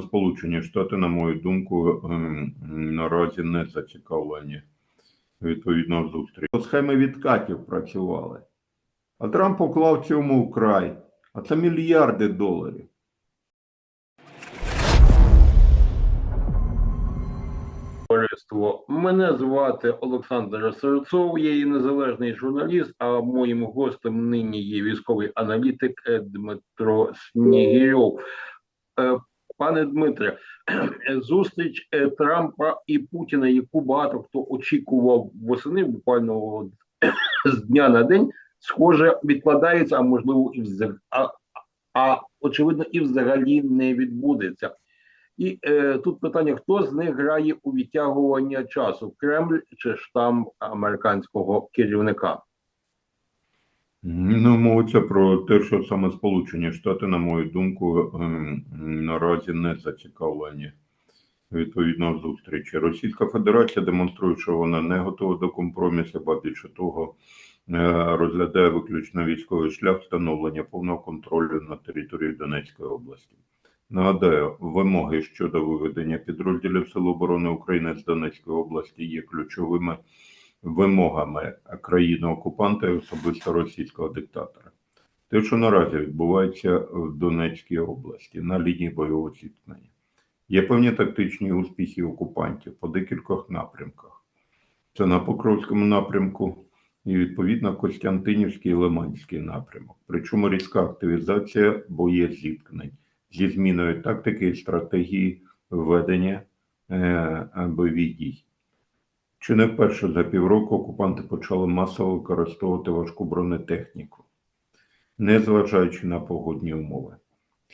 Сполучені Штати, на мою думку, ем, наразі не зацікавлені відповідно зустріч. Схеми відкатів працювали. А Трамп поклав цьому вкрай. А це мільярди доларів. Мене звати Олександр Серцов, я є незалежний журналіст, а моїм гостем нині є військовий аналітик е, Дмитро Снігірьов. Е, Пане Дмитре, зустріч е, Трампа і Путіна, яку багато хто очікував восени, буквально з дня на день, схоже, відкладається, а можливо, і взагалі, а, а очевидно, і взагалі не відбудеться. І е, тут питання: хто з них грає у відтягування часу? Кремль чи штам американського керівника? Ну, мовиться про те, що саме Сполучені Штати, на мою думку, ем, наразі не зацікавлені відповідно зустрічі. Російська Федерація демонструє, що вона не готова до компромісу, ба більше того, е, розглядає виключно військовий шлях встановлення повного контролю на території Донецької області. Нагадаю, вимоги щодо виведення підрозділів Сил оборони України з Донецької області є ключовими вимогами країни-окупанта і особисто російського диктатора. Те, що наразі відбувається в Донецькій області на лінії бойового зіткнення, є певні тактичні успіхи окупантів по декількох напрямках. Це на Покровському напрямку і відповідно Костянтинівський і Лиманський напрямок. Причому різка активізація боєзіткнень зі зміною тактики і стратегії ведення е, бойових дій. Чи не вперше за півроку окупанти почали масово використовувати важку бронетехніку, незважаючи на погодні умови.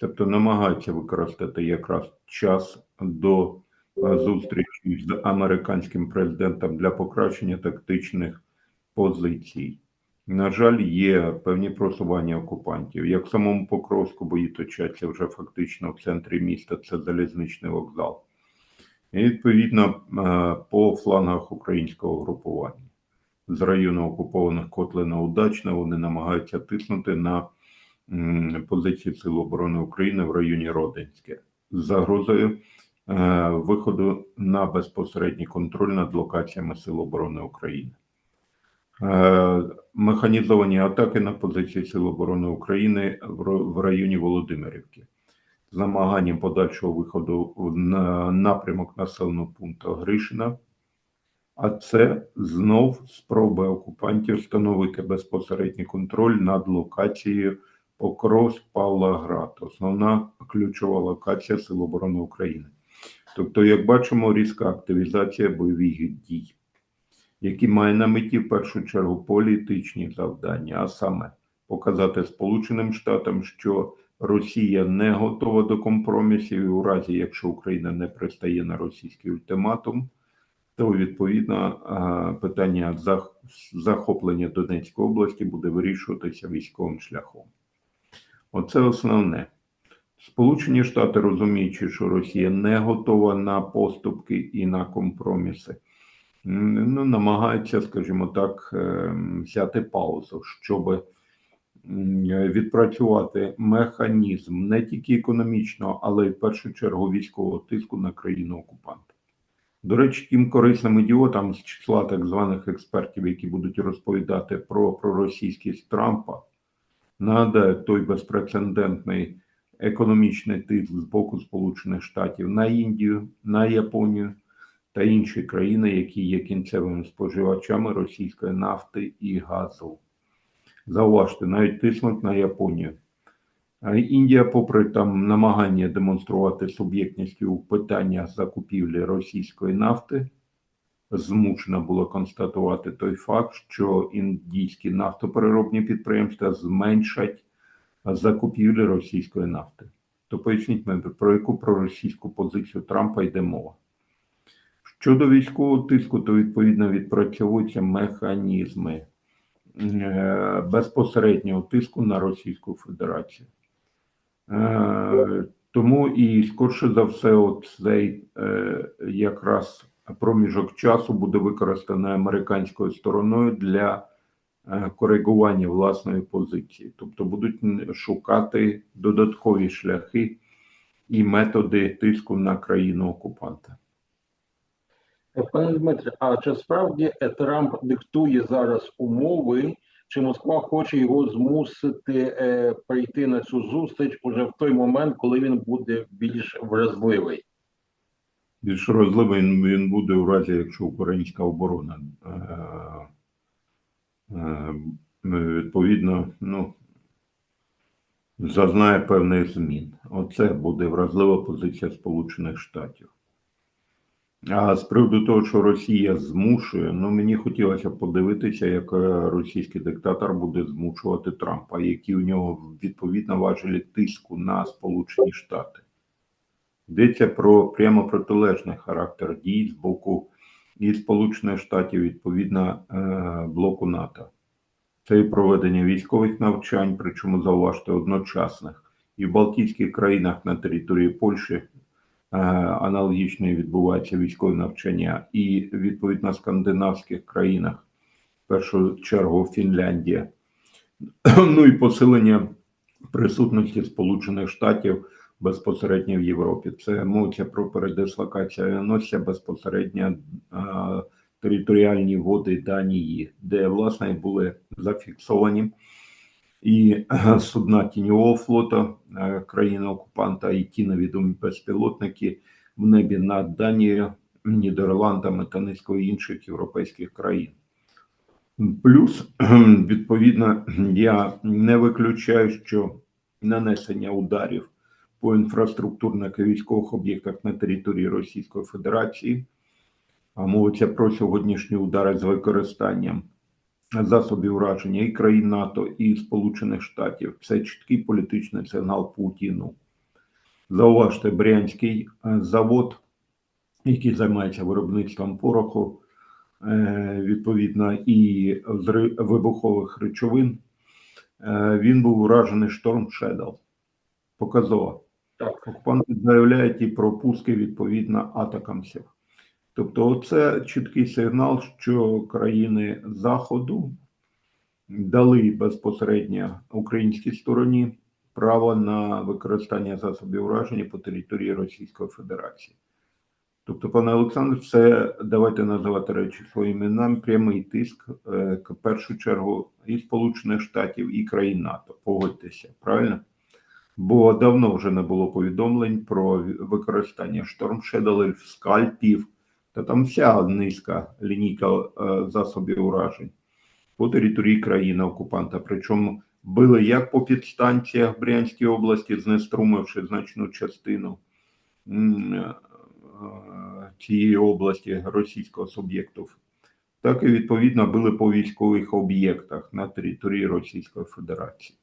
Тобто намагаються використати якраз час до е, зустрічі з американським президентом для покращення тактичних позицій. На жаль, є певні просування окупантів. Як самому Покровську бої точаться вже фактично в центрі міста, це залізничний вокзал. І відповідно е, по флангах українського групування. З району окупованих Котлина Удачна вони намагаються тиснути на позиції Сил оборони України в районі Родинське. З загрозою е, виходу на безпосередній контроль над локаціями Сил оборони України. Е, Механізовані атаки на позиції Сил оборони України в районі Володимирівки з намаганням подальшого виходу на напрямок населеного пункту Гришина. А це знов спроби окупантів встановити безпосередній контроль над локацією Покровськ Павлоград, основна ключова локація Сил оборони України. Тобто, як бачимо, різка активізація бойових дій, які має на меті в першу чергу політичні завдання, а саме показати Сполученим Штатам, що Росія не готова до компромісів, і у разі, якщо Україна не пристає на російський ультиматум, то відповідно питання захоплення Донецької області буде вирішуватися військовим шляхом. Оце основне. Сполучені Штати, розуміючи, що Росія не готова на поступки і на компроміси, ну, намагаються, скажімо так, ем, взяти паузу, щоб м, відпрацювати механізм не тільки економічного, але й в першу чергу військового тиску на країну окупанта. До речі, тим корисним ідіотам з числа так званих експертів, які будуть розповідати про проросійськість Трампа, нагадаю той безпрецедентний економічний тиск з боку Сполучених Штатів на Індію, на Японію та інші країни, які є кінцевими споживачами російської нафти і газу. Зауважте, навіть тиснуть на Японію. Індія, попри там намагання демонструвати суб'єктність у питаннях закупівлі російської нафти, змушена була констатувати той факт, що індійські нафтопереробні підприємства зменшать закупівлі російської нафти. То поясніть мені, про яку проросійську позицію Трампа йде мова. Щодо військового тиску, то відповідно відпрацьовуються механізми безпосереднього тиску на Російську Федерацію. Е, Тому і скорше за все, цей е, якраз проміжок часу буде використаний американською стороною для е, коригування власної позиції. Тобто будуть шукати додаткові шляхи і методи тиску на країну окупанта. Е, Пане Дмитре, а чи справді е, Трамп диктує зараз умови, чи Москва хоче його змусити е, прийти на цю зустріч уже в той момент, коли він буде більш вразливий? Більш розливий він, він буде у разі, якщо українська оборона е, е, відповідно ну, зазнає певних змін. Оце буде вразлива позиція Сполучених Штатів. А з приводу того, що Росія змушує, ну мені хотілося подивитися, як е, російський диктатор буде змушувати Трампа, які у нього відповідно важелі тиску на Сполучені Штати. Йдеться про прямо протилежний характер дій з боку і Сполучених Штатів, відповідно е, блоку НАТО. Це і проведення військових навчань, причому зауважте одночасних, і в Балтійських країнах на території Польщі е, аналогічно відбуваються військові навчання, і відповідно в скандинавських країнах, в першу чергу Фінляндія, ну і посилення присутності Сполучених Штатів безпосередньо в Європі. Це мовиться про передислокацію авіаносця безпосередньо територіальні води Данії, де власне були зафіксовані і е, судна тіньового флоту е, країни окупанта, і ті невідомі безпілотники в небі над Данією, Нідерландами та низкою інших європейських країн. Плюс, відповідно, я не виключаю, що нанесення ударів по інфраструктурних і військових об'єктах на території Російської Федерації, а мовиться про сьогоднішні удари з використанням засобів ураження і країн НАТО, і Сполучених Штатів. Це чіткий політичний сигнал Путіну. Зауважте, Брянський е, завод, який займається виробництвом пороху, е, відповідно, і вибухових речовин, е, він був уражений Storm Shadow. Показово. Так, Окупанти заявляють і про пуски відповідно атакамсів. Тобто, це чіткий сигнал, що країни Заходу дали безпосередньо українській стороні право на використання засобів ураження по території Російської Федерації. Тобто, пане Олександр, це давайте називати речі своїми іменами, прямий тиск е, в першу чергу і Сполучених Штатів, і країн НАТО. Погодьтеся, правильно? Бо давно вже не було повідомлень про використання Shadow, скальпів, та там вся низка лінійка е, засобів уражень по території країни окупанта. Причому били як по підстанціях в Брянській області, знеструмивши значну частину е, цієї області російського суб'єкту, так і відповідно били по військових об'єктах на території Російської Федерації.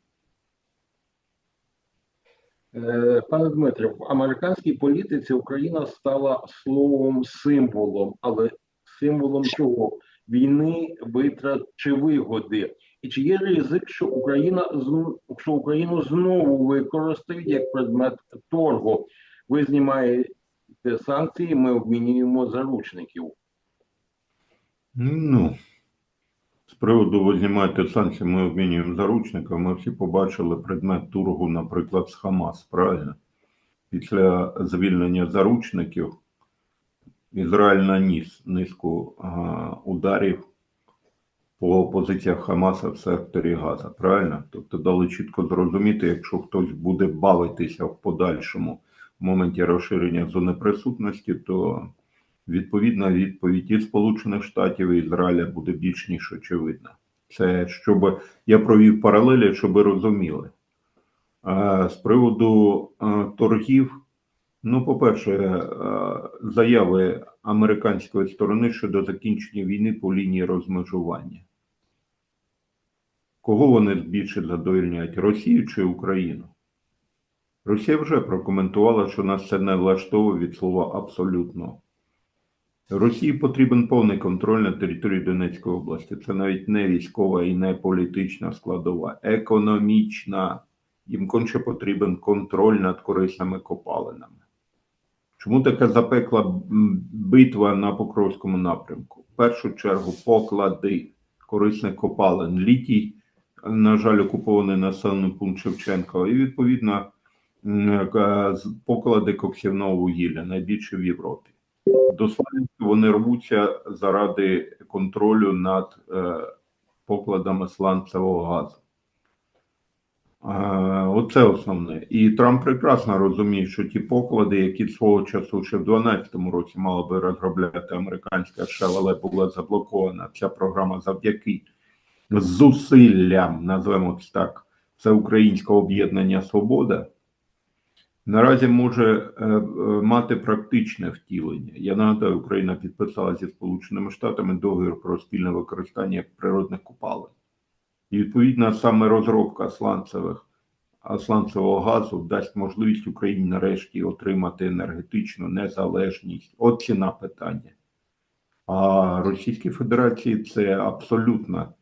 Е, Пане Дмитре, в американській політиці Україна стала словом символом, але символом чого? Війни, витрат чи вигоди? І чи є ризик, що Україна що Україну знову використають як предмет торгу? Ви знімаєте санкції, ми обмінюємо заручників. Ну, з приводу ви знімаєте санкції, ми обмінюємо заручника. Ми всі побачили предмет торгу, наприклад, з Хамас, правильно? Після звільнення заручників Ізраїль наніс низку а, ударів по позиціях Хамаса в секторі Газа, правильно? Тобто дали чітко зрозуміти, якщо хтось буде бавитися в подальшому в моменті розширення зони присутності, то відповідна відповідь і Сполучених Штатів і Ізраїля буде більш ніж очевидна. Це щоб я провів паралелі, щоб ви розуміли. З приводу торгів, ну, по-перше, заяви американської сторони щодо закінчення війни по лінії розмежування. Кого вони більше задовольняють Росію чи Україну? Росія вже прокоментувала, що нас це не влаштовує від слова абсолютно. Росії потрібен повний контроль на території Донецької області. Це навіть не військова і не політична складова, економічна. Їм конче потрібен контроль над корисними копалинами. Чому така запекла битва на Покровському напрямку? В першу чергу поклади корисних копалин, літій, на жаль, окупований населений пункт Шевченка, і відповідно з- поклади коксівного вугілля, найбільше в Європі. До Слов'янська вони рвуться заради контролю над е, покладами сланцевого газу. Е, Оце основне. І Трамп прекрасно розуміє, що ті поклади, які свого часу ще в 2012 році мала би розробляти американська але була заблокована ця програма завдяки зусиллям, назвемо це так, це Українського об'єднання Свобода. Наразі може е, е, мати практичне втілення. Я нагадаю, Україна підписала зі Сполученими Штатами договір про спільне використання природних копалин. І відповідно саме розробка сланцевих сланцевого газу дасть можливість Україні нарешті отримати енергетичну незалежність. От ціна питання. А Російській Федерації це абсолютно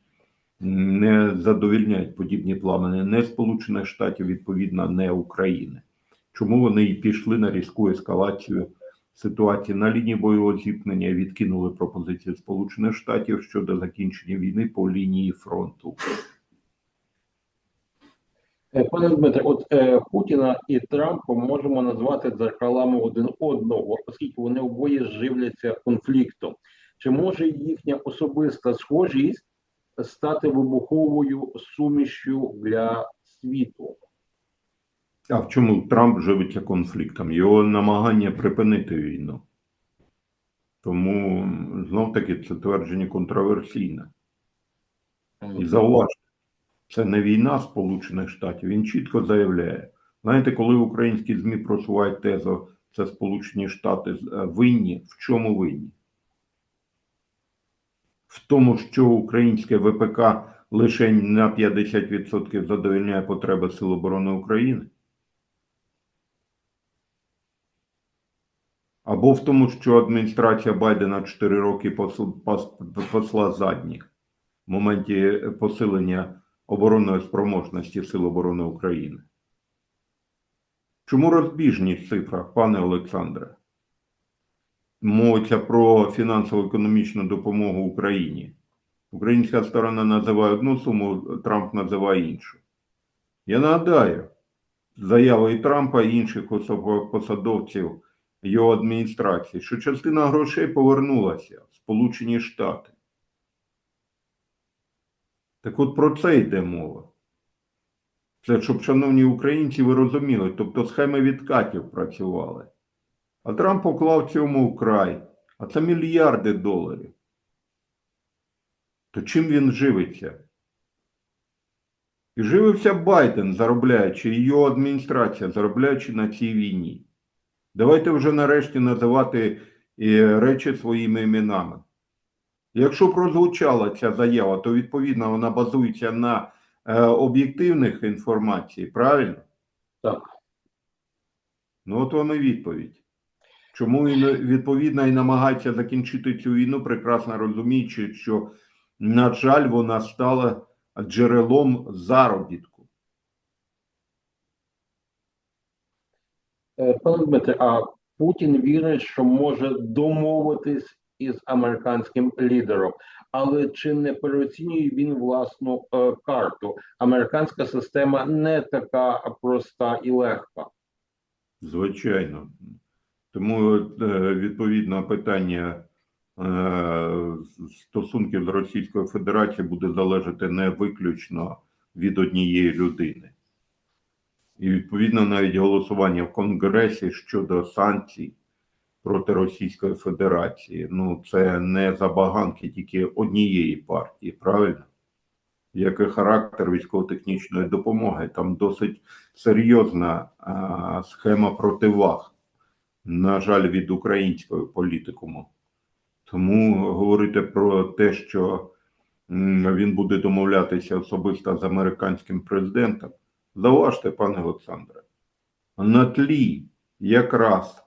не задовільняють подібні плани не Сполучених Штатів, відповідно, не України. Чому вони і пішли на різку ескалацію ситуації на лінії бойового зіткнення відкинули пропозиції Сполучених Штатів щодо закінчення війни по лінії фронту? Е, Пане Дмитре, от е, Путіна і Трампа можемо назвати дзеркалами один одного, оскільки вони обоє живляться конфліктом. Чи може їхня особиста схожість стати вибуховою сумішю для світу? А в чому Трамп живиться конфліктом? Його намагання припинити війну. Тому знов таки це твердження контроверсійне. І зауважте, це не війна Сполучених Штатів. Він чітко заявляє. Знаєте, коли українські ЗМІ просувають тезу, це Сполучені Штати е, винні, в чому винні? В тому, що українське ВПК лише на 50% задовольняє потреби Сил оборони України. Або в тому, що адміністрація Байдена 4 роки посла задніх в моменті посилення оборонної спроможності Сил оборони України. Чому розбіжність в цифрах, пане Олександре? Мовиться про фінансово-економічну допомогу Україні. Українська сторона називає одну суму, Трамп називає іншу. Я нагадаю, заяви і Трампа і інших посадовців його адміністрації, що частина грошей повернулася в Сполучені Штати. Так от про це йде мова. Це щоб, шановні українці, ви розуміли, тобто схеми відкатів працювали. А Трамп поклав цьому вкрай, а це мільярди доларів. То чим він живиться? І живився Байден, заробляючи, і його адміністрація, заробляючи на цій війні. Давайте вже нарешті називати е, речі своїми іменами. Якщо прозвучала ця заява, то відповідно вона базується на е, об'єктивних інформацій, правильно? Так. Ну, от вам і відповідь. Чому він відповідно і намагається закінчити цю війну, прекрасно розуміючи, що, на жаль, вона стала джерелом заробітку. Е, Пане Дмитре, а Путін вірить, що може домовитись із американським лідером, але чи не переоцінює він власну е, карту? Американська система не така проста і легка. Звичайно. Тому е, відповідно питання е, стосунків з Російською Федерацією буде залежати не виключно від однієї людини. І відповідно навіть голосування в Конгресі щодо санкцій проти Російської Федерації. Ну, це не забаганки тільки однієї партії, правильно? Як і характер військово-технічної допомоги, там досить серйозна а, схема противаг, на жаль, від українського політикуму. Тому говорити про те, що він буде домовлятися особисто з американським президентом, заважте, пане Олександре, на тлі якраз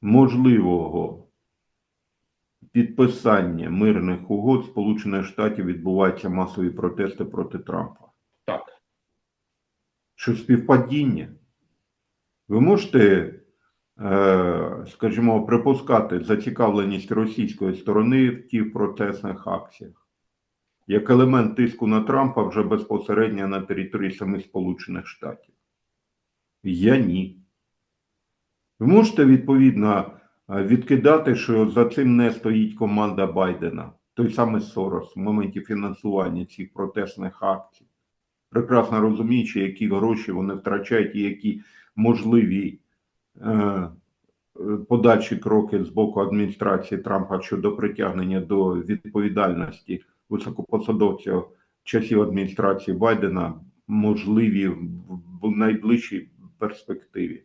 можливого підписання мирних угод Сполучених Штатів відбуваються масові протести проти Трампа. Так. Що співпадіння? Ви можете, е, скажімо, припускати зацікавленість російської сторони в тих протестних акціях як елемент тиску на Трампа вже безпосередньо на території самих Сполучених Штатів. Я ні. Ви можете відповідно відкидати, що за цим не стоїть команда Байдена, той самий Сорос в моменті фінансування цих протестних акцій, прекрасно розуміючи, які гроші вони втрачають і які можливі е, подальші кроки з боку адміністрації Трампа щодо притягнення до відповідальності високопосадовців часів адміністрації Байдена можливі в найближчій перспективі.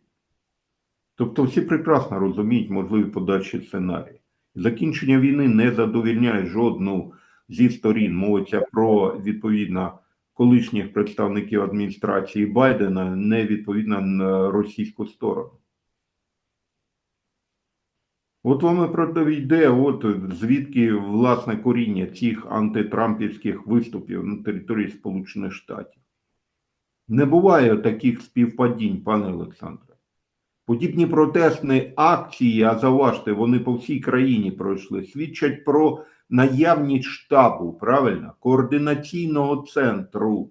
Тобто всі прекрасно розуміють можливі подальші сценарії. Закінчення війни не задовільняє жодну зі сторін. Мовиться про відповідно колишніх представників адміністрації Байдена, не відповідно на російську сторону. От вам і про йде, от звідки власне коріння цих антитрампівських виступів на території Сполучених Штатів. Не буває таких співпадінь, пане Олександре. Подібні протестні акції, а заважте, вони по всій країні пройшли, свідчать про наявність штабу, правильно, координаційного центру.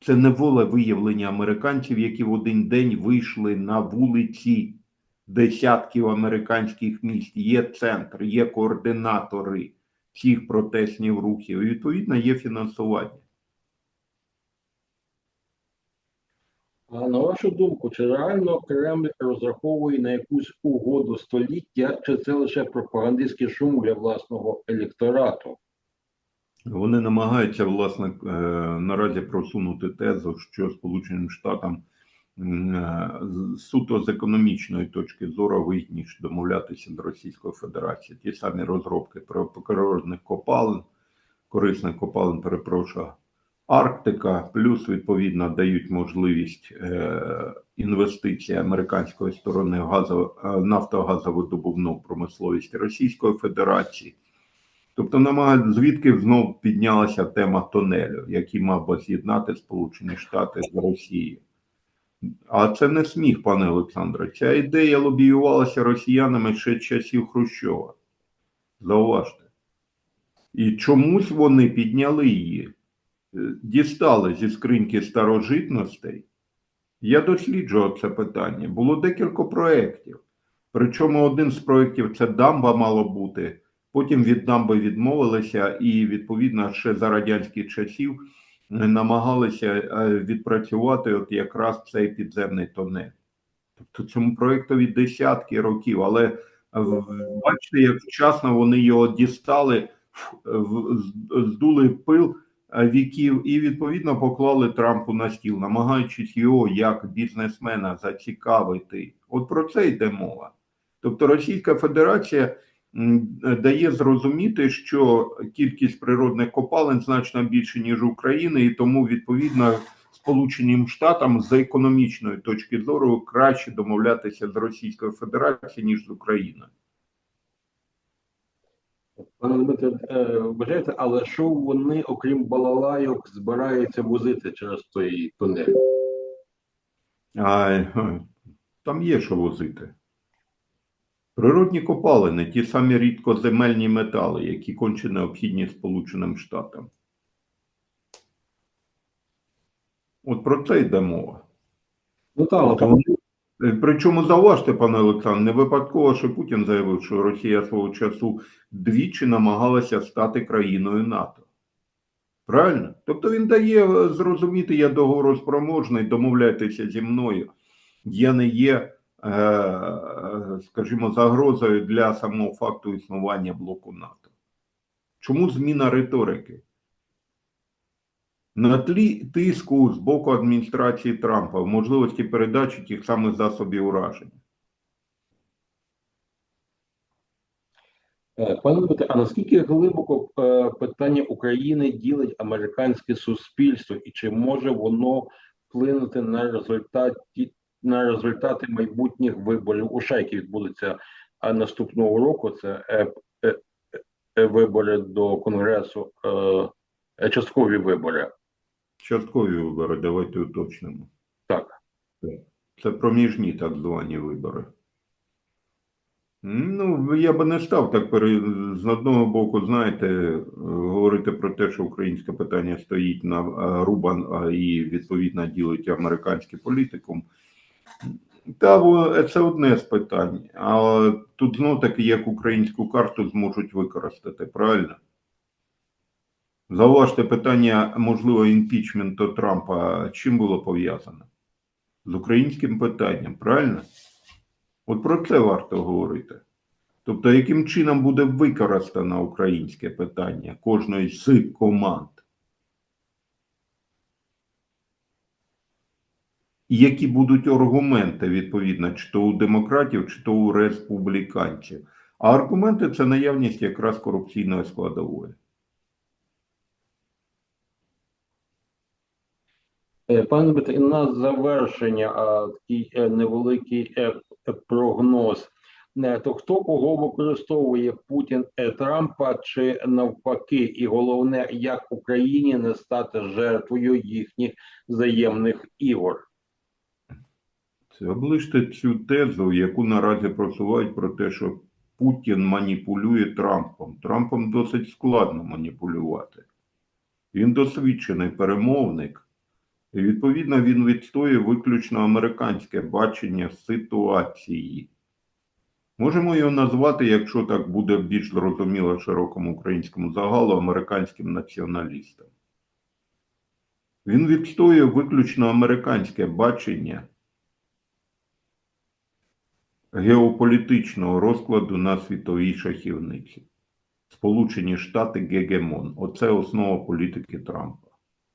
Це не волевиявлення американців, які в один день вийшли на вулиці десятків американських міст. Є центр, є координатори цих протестних рухів. І відповідно є фінансування. А на вашу думку, чи реально Кремль розраховує на якусь угоду століття, чи це лише пропагандистський шум для власного електорату? Вони намагаються власне е, наразі просунути тезу, що Сполученим Штатам суто з економічної точки зору вигідніше домовлятися до Російської Федерації. Ті самі розробки про природних копалин, корисних копалин, перепрошую, Арктика, плюс відповідно дають можливість е, інвестицій американської сторони в газо, е, нафтогазовидобувну промисловість Російської Федерації. Тобто намагають, звідки знов піднялася тема тонелю, який мав би з'єднати Сполучені Штати з Росією. А це не сміх, пане Олександре. Ця ідея лобіювалася росіянами ще часів Хрущова. Зауважте. І чомусь вони підняли її, е, дістали зі скриньки старожитностей. Я досліджував це питання. Було декілька проєктів. Причому один з проєктів це дамба мало бути. Потім від дамби відмовилися, і відповідно ще за радянських часів намагалися е, відпрацювати от якраз цей підземний тонель. Тобто цьому проєктові десятки років, але бачите, як вчасно вони його дістали, здули пил е, віків і відповідно поклали Трампу на стіл, намагаючись його як бізнесмена зацікавити. От про це йде мова. Тобто Російська Федерація дає зрозуміти, що кількість природних копалин значно більше, ніж України, і тому відповідно Сполученим Штатам з економічної точки зору краще домовлятися з Російською Федерацією, ніж з Україною. Пане Дмитре, е, вважаєте, але що вони, окрім балалайок, збираються возити через той тунель? А е, там є що возити. Природні копалини, ті самі рідкоземельні метали, які конче необхідні Сполученим Штатам. От про це йде мова. Ну так, е, Причому зауважте, пане Олександр, не випадково, що Путін заявив, що Росія свого часу двічі намагалася стати країною НАТО. Правильно? Тобто він дає е, зрозуміти, я договороспроможний, домовляйтеся зі мною. Я не є, скажімо, загрозою для самого факту існування блоку НАТО. Чому зміна риторики? На тлі тиску з боку адміністрації Трампа в можливості передачі тих самих засобів ураження. Е, Пане Дмитре, а наскільки глибоко е, питання України ділить американське суспільство, і чи може воно вплинути на результаті на результати майбутніх виборів у США, які відбудуться наступного року? Це е, е, е, вибори до конгресу, часткові вибори. Часткові вибори, давайте уточнимо. Так. Це проміжні так звані вибори. Ну, я би не став так з одного боку, знаєте, говорити про те, що українське питання стоїть на рубан і відповідно ділить американський політикум. Та це одне з питань. А тут знов таки як українську карту зможуть використати, правильно? Зауважте питання, можливо, імпічменту Трампа чим було пов'язане? З українським питанням, правильно? От про це варто говорити. Тобто, яким чином буде використано українське питання кожної з команд? Які будуть аргументи, відповідно, чи то у демократів, чи то у республіканців. А аргументи це наявність якраз корупційної складової. Е, Пане Дмитре, на завершення а, такий е, невеликий е, прогноз. То хто кого використовує Путін Трампа чи навпаки, і головне, як Україні не стати жертвою їхніх взаємних ігор? Оближте цю тезу, яку наразі просувають про те, що Путін маніпулює Трампом. Трампом досить складно маніпулювати. Він досвідчений перемовник, і відповідно він відстоює виключно американське бачення ситуації. Можемо його назвати, якщо так буде більш зрозуміло широкому українському загалу, американським націоналістом. Він відстоює виключно американське бачення геополітичного розкладу на світовій шахівниці. Сполучені Штати Гегемон. Оце основа політики Трампа.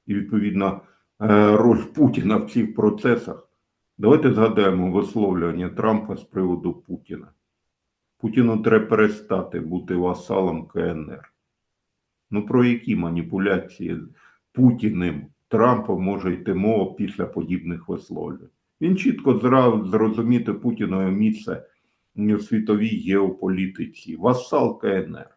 І відповідно е, роль Путіна в цих процесах. Давайте згадаємо висловлювання Трампа з приводу Путіна. Путіну треба перестати бути васалом КНР. Ну про які маніпуляції Путіним Трампом може йти мова після подібних висловлювань? Він чітко зрозуміти Путінове місце в світовій геополітиці, васал КНР.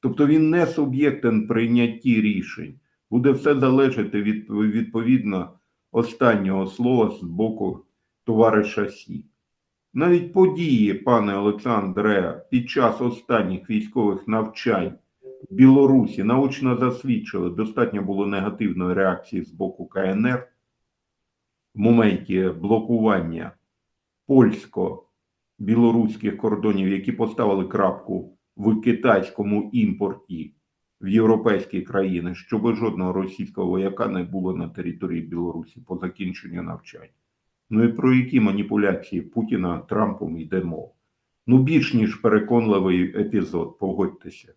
Тобто він не суб'єктен прийнятті рішень. Буде все залежати від відповідно останнього слова з боку товариша Сі. Навіть події, пане Олександре, під час останніх військових навчань в Білорусі наочно засвідчили, достатньо було негативної реакції з боку КНР в моменті блокування польсько-білоруських кордонів, які поставили крапку в китайському імпорті в європейські країни, щоб жодного російського вояка не було на території Білорусі по закінченню навчань. Ну і про які маніпуляції Путіна Трампом йде мова? Ну, більш ніж переконливий епізод, погодьтеся.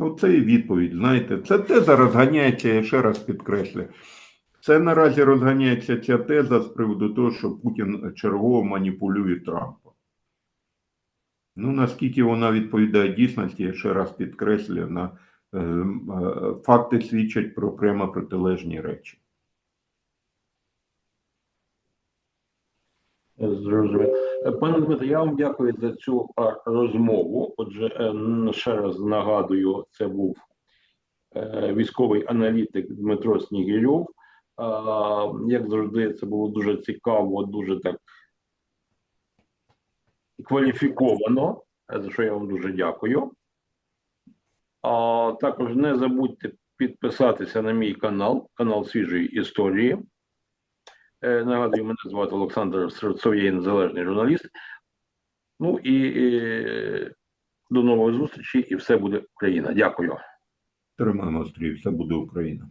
Оце і відповідь, знаєте, це теза розганяється, я ще раз підкреслю. Це наразі розганяється ця теза з приводу того, що Путін чергово маніпулює Трампа. Ну, наскільки вона відповідає дійсності, я ще раз підкреслю, на е, е, факти свідчать про прямо протилежні речі. Зрозуміло. Е, Пане Дмитро, я вам дякую за цю розмову. Отже, е, ще раз нагадую, це був е, військовий аналітик Дмитро Снігирьов. Як завжди, це було дуже цікаво, дуже так кваліфіковано, за що я вам дуже дякую. А також не забудьте підписатися на мій канал, канал свіжої історії. Е, Нагадую, мене звати Олександр Серцов, я є незалежний журналіст. Ну і, і до нової зустрічі, і все буде Україна. Дякую. Тримаємо стрій, все буде Україна.